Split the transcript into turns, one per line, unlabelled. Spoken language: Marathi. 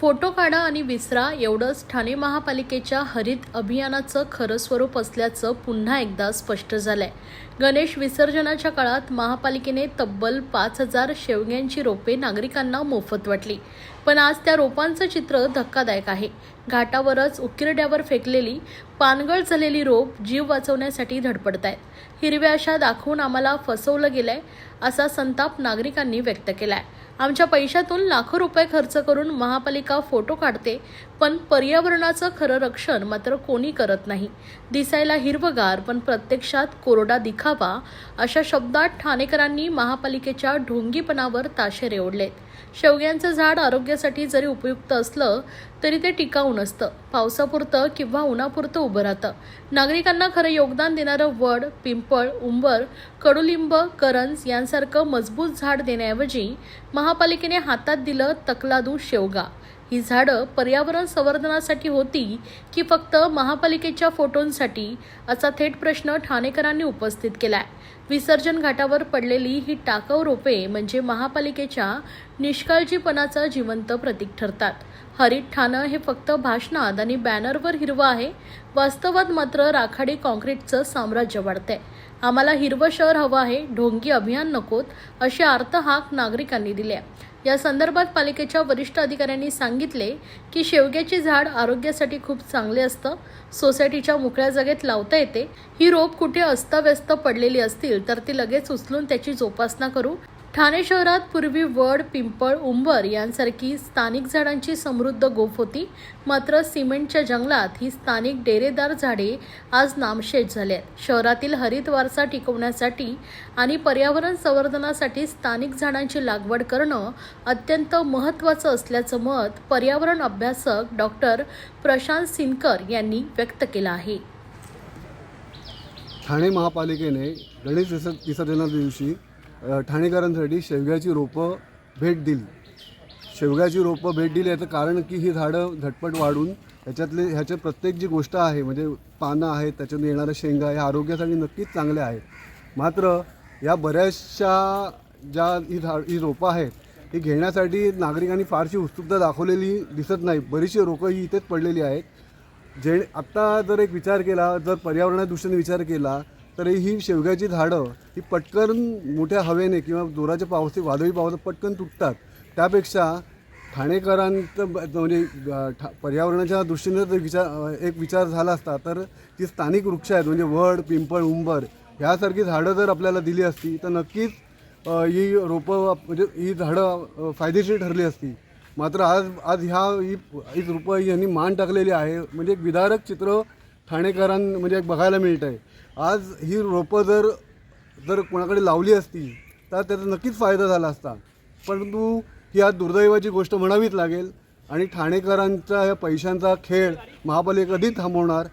फोटो काढा आणि विसरा एवढंच ठाणे महापालिकेच्या हरित अभियानाचं खरं स्वरूप असल्याचं पुन्हा एकदा स्पष्ट झालंय. गणेश विसर्जनाच्या काळात महापालिकेने तब्बल पाच हजार शेवग्यांची रोपे नागरिकांना मोफत वाटली. पण आज त्या रोपांचं चित्र धक्कादायक आहे. घाटावरच उकिरड्यावर फेकलेली पानगळ झालेली रोप जीव वाचवण्यासाठी धडपडतायत हिरव्या अशा दाखवून आम्हाला फसवलं गेलंय असा संताप नागरिकांनी व्यक्त केलाय. आमच्या पैशातून लाखो रुपये खर्च करून महापालिका फोटो काढते पण पर्यावरणाचं खरं रक्षण मात्र कोणी करत नाही. दिसायला हिरवगार पण प्रत्यक्षात कोरडा दिखावा अशा शब्दात ठाणेकरांनी महापालिकेच्या ढोंगीपणावर ताशेरे ओढलेत. शेवग्यांचं झाड आरोग्यासाठी जरी उपयुक्त असलं तरी ते टिकाऊ नसतं. पावसापुरतं किंवा उन्हापुरतं उभं राहतं. नागरिकांना खरं योगदान देणारं वड पिंपळ उंबर कडुलिंब करंज यांसारखं मजबूत झाड देण्याऐवजी महापालिकेने हातात दिलं तकलादू शेवगा. ही झाडं पर्यावरण संवर्धनासाठी होती की फक्त महापालिकेच्या फोटोंसाठी? असा थेट प्रश्न ठाणेकरांनी उपस्थित केलाय. विसर्जन घाटावर पडलेली ही टाकाऊ रोपे म्हणजे महापालिकेच्या निष्काळजीपणाचं जिवंत प्रतीक ठरतात. हरित ठाणं हे फक्त भाषणात आणि बॅनरवर हिरवं आहे. वास्तवात मात्र राखाडी काँक्रीटचं साम्राज्य वाढतंय. आम्हाला हिरवं शहर हवं आहे ढोंगी अभियान नकोत अशी अर्थ हाक नागरिकांनी दिल्या या संदर्भात पालिकेच्या वरिष्ठ अधिकाऱ्यांनी सांगितले की शेवग्याचे झाड आरोग्यासाठी खूप चांगले असतं. सोसायटीच्या मोकळ्या जागेत लावता येते. ही रोप कुठे अस्ताव्यस्त पडलेली असतील तर ती लगेच उचलून त्याची जोपासना करू. ठाणे शहरात पूर्वी वड पिंपळ उंबर यांसारखी स्थानिक झाडांची समृद्ध गोफ होती. मात्र सिमेंटच्या जंगलात ही स्थानिक डेरेदार झाडे आज नामशेष झाले आहेत. शहरातील हरित वारसा टिकवण्यासाठी आणि पर्यावरण संवर्धनासाठी स्थानिक झाडांची लागवड करणं अत्यंत महत्त्वाचं असल्याचं मत पर्यावरण अभ्यासक डॉक्टर प्रशांत सिनकर यांनी व्यक्त केलं आहे.
ठाणे महापालिकेने गणेश विसर्जनाच्या दिवशी ठाणेकरांसाठी शेवग्याची रोपं भेट दिली. शेवग्याची रोपं भेट दिली याचं कारण की ही झाडं झटपट वाढून ह्याच्यातले ह्याच्या प्रत्येक जी गोष्ट आहे म्हणजे पानं आहेत त्याच्यातून येणाऱ्या शेंगा ह्या आरोग्यासाठी नक्कीच चांगल्या आहेत. मात्र या बऱ्याचशा ज्या ही झाड ही रोपं आहेत ही घेण्यासाठी नागरिकांनी फारशी उत्सुकता दाखवलेली दिसत नाही. बरीचशी रोपं ही इथेच पडलेली आहेत. जे आत्ता जर एक विचार केला जर पर्यावरणा दृष्टीने विचार केला तर ही शेवग्याची झाडं ही पटकन मोठ्या हवेने किंवा जोराच्या पावसी वादळी पावसात पटकन तुटतात. त्यापेक्षा ठाणेकरांचं म्हणजे ठा- पर्यावरणाच्या दृष्टीने जर विचार एक विचार झाला असता तर जी स्थानिक वृक्ष आहेत म्हणजे वड पिंपळ उंबर ह्यासारखी झाडं जर आपल्याला दिली असती तर नक्कीच ही रोपं म्हणजे ही झाडं फायदेशीर ठरली असती. मात्र आज आज ह्या ही ही रोपं यांनी मान टाकलेली आहे. म्हणजे एक विदारक चित्र ठाणेकरां म्हणजे एक बघायला मिळतं आहे आज ही रोपं जर जर कोणाकडे लावली असती तर त्याचा नक्कीच फायदा झाला असता. परंतु ही आज दुर्दैवाची गोष्ट म्हणावीच लागेल आणि ठाणेकरांचा या पैशांचा खेळ महापालिका कधी थांबवणार